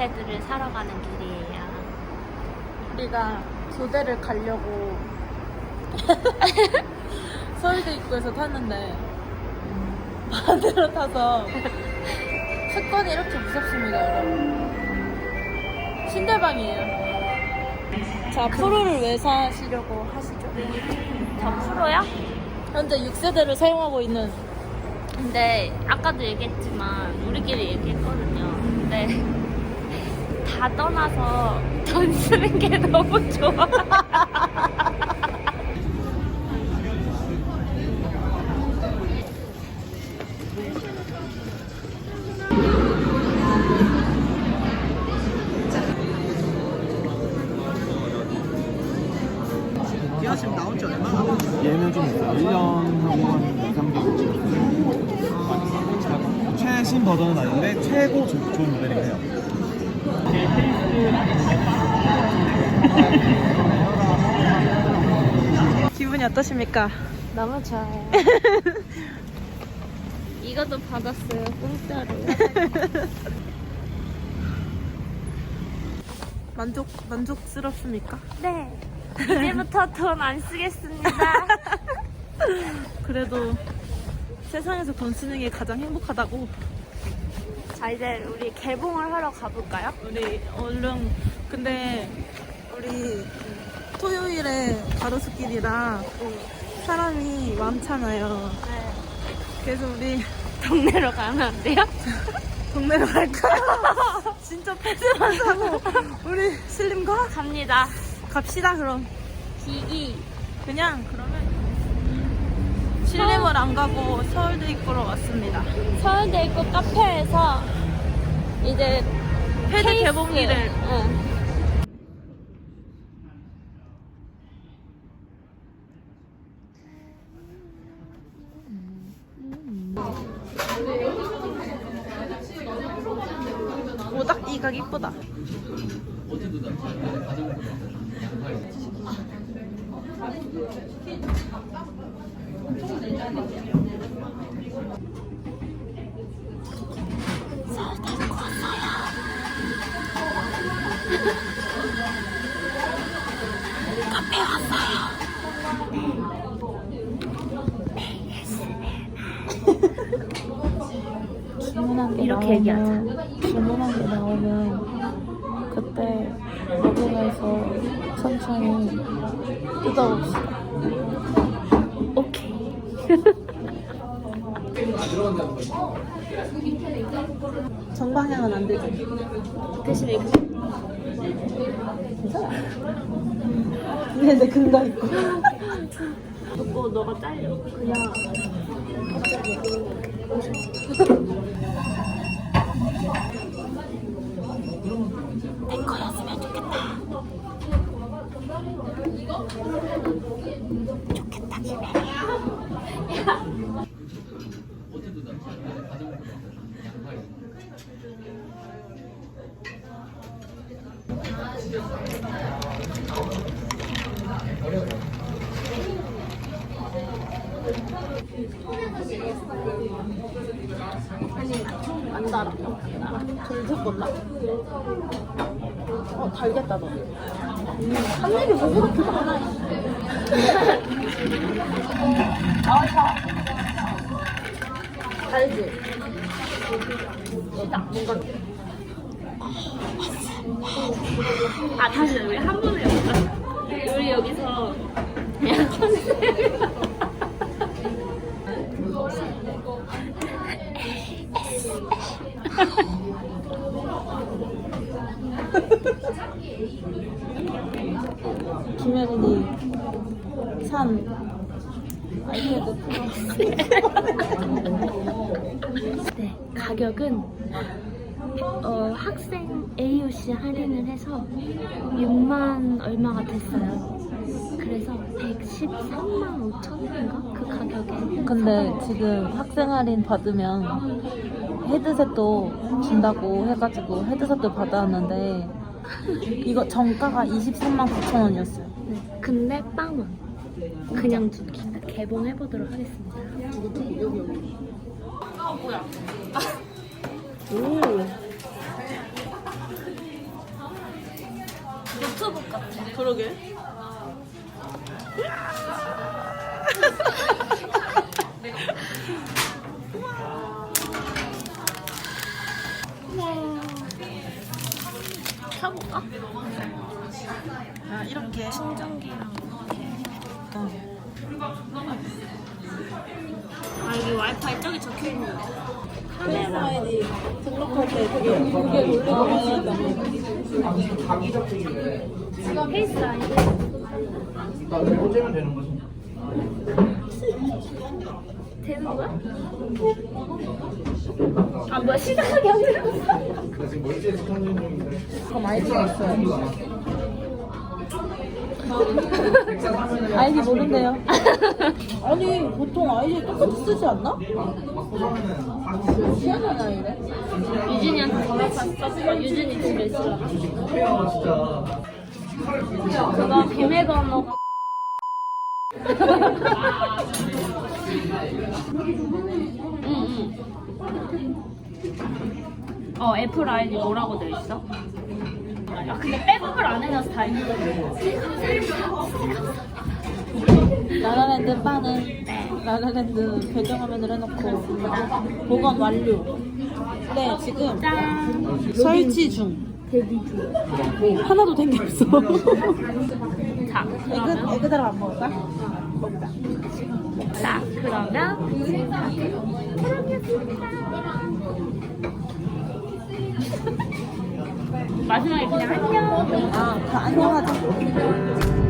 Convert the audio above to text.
아이패드를 사러 가는 길이에요. 우리가 교대를 가려고 서울대 입구에서 탔는데 반대로 타서 사건이 이렇게 무섭습니다, 여러분. 신대방이에요. 자, 프로를 왜 사시려고 하시죠? 저 프로요? 현재 6세대를 사용하고 있는 근데 아까도 얘기했지만 우리끼리 얘기했거든요. 근데 다 떠나서 돈 쓰는 게 너무 좋아. 얘가 지금 나온 지 얼마나 남았어? 얘는 좀 있어요. 1년 하고 한 2, 3개월. 최신 버전은 아닌데 최고 조- 좋은 모델이긴 해요. 기분이 어떠십니까? 너무 좋아요. 이것도 받았어요, 공짜로. 만족, 만족스럽습니까? 네. 이제부터 돈 안 쓰겠습니다. 그래도 세상에서 돈 쓰는 게 가장 행복하다고 자, 이제 우리 개봉을 하러 가볼까요? 우리 얼른 근데 우리 토요일에 가로수길이라 사람이 많잖아요. 네. 그래서 우리 동네로 가면 안 돼요? 동네로 갈까요? 진짜 패드만 사고 우리 슬림과 갑니다. 갑시다 그럼. 기기. 그냥 그러면 슬림을 안 가고 서울대 입구로 왔습니다. 서울대 입구 카페에서 이제 패드 케이스. 개봉일을 응. 오딱 이각 이쁘다. 이렇게 나오면, 주문한 게 나오면 그때 먹으면서 천천히 뜯어봅시다. 정방향은 안 되지. 대신에 이거 근데 근거 있고. 듣고 너가 잘려. 그냥 안 달아. 돌도 몰라. 어, 달겠다, 너. 음, 한 입이 왜 그렇게 많아? 달지? 시다, 뭔가. 아 다시 우리 한 번에 해볼까? 우리 여기서 그냥 컨셉. 김혜린이 산 아이패드 네, 가격은 어, 학생 AUC 할인을 해서 6만 얼마가 됐어요. 그래서 113만 5천 원인가? 그 가격에. 근데 지금 학생 할인 받으면 헤드셋도 준다고 해가지고 헤드셋도 받았는데 이거 정가가 23만 9천 원이었어요. 네. 근데 빵은 그냥 두 개. 개봉해 보도록 하겠습니다. 아 뭐야? 오. 노트북 같아. 그러게. 켜볼까? 아, 이렇게. 충전기랑 어. 아 여기 와이파이 저기 적혀있는데 아이디 등록할 때 되게 그게 놀리고 많이 한다고. 페이스 아이디 꽂으면 되는 거지. 되는 거야? 아 뭐야 시작하기 안 되는 지금 멀지에 스탄 중인데. 그럼 아이디가 있어요. 아이디 모른대요. 아니 보통 아이디 똑같이 쓰지 않나? 희한한 아이래. 유진이한테 전화 썼어 유진이 집에 있어 그거 비밀번호 어 애플 아이디 뭐라고 돼 있어? 아 근데 백업을 안 해놔서 다행이다 라라랜드 바는 라라랜드 배경화면을 해놓고 보관 완료. 네 지금 짠 설치 중 하나도 된 게 없어. 자, 에그 그러면 에그대로 안 먹을까? 자, 그러면 마지막에 그냥 안녕. 아, 다 안녕하자.